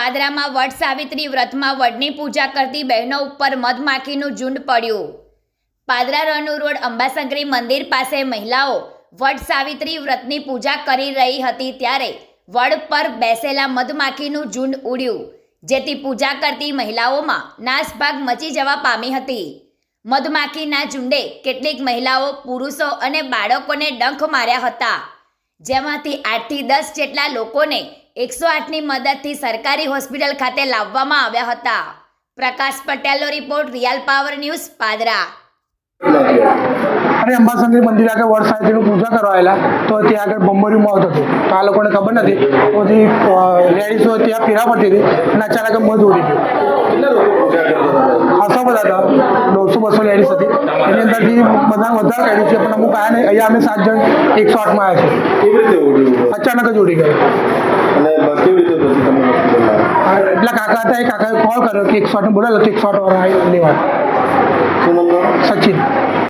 પાદરામાં વટ સાવિત્રી વ્રતમાં વડની પૂજા કરતી બહેનો ઉપર મધમાખીનું ઝુંડ પડ્યું. પાદરા રનુ રોડ અંબાશંકરી મંદિર પાસે મહિલાઓ વટ સાવિત્રી વ્રતની પૂજા કરી રહી હતી ત્યારે વડ પર બેસેલા મધમાખીનું ઝુંડ ઉડ્યું, જેથી પૂજા કરતી મહિલાઓમાં નાસભાગ મચી જવા પામી હતી. મધમાખીના ઝુંડે કેટલીક મહિલાઓ, પુરુષો અને બાળકોને ડંખ માર્યા હતા, જેમાંથી આઠથી દસ જેટલા લોકોને એકસો આઠની મદદથી સરકારી હોસ્પિટલ ખાતે લાવવામાં આવ્યા હતા. પ્રકાશ પટેલનો report real power news Padra. અને અંબાશંકરી મંદિર આગળ વડ સાહિત્યનું પૂજા કરવા તો ત્યાં આગળ બમ્બરિયું મોત હતું. તો આ લોકોને ખબર નથી, તો પછી લેડીઝો ત્યાં ફેરા પડતી હતી અને અચાનક મધ ઉડી ગયું. ખાસા બધા હતા, દોઢસો બસો લેડીઝ હતી. એની અંદરથી બધા વધારે કાઢ્યું છે, પણ અમુક આયા નહીં. અહીંયા અમે સાત જણ એકસો આઠમાં આવ્યા છે અચાનક જ ઉડી ગયું. હોસ્પિટલમાં આ એટલા કાકા હતા એ કાકાએ કોલ કર્યો કે એકસો આઠને બોલાવો તો એકસો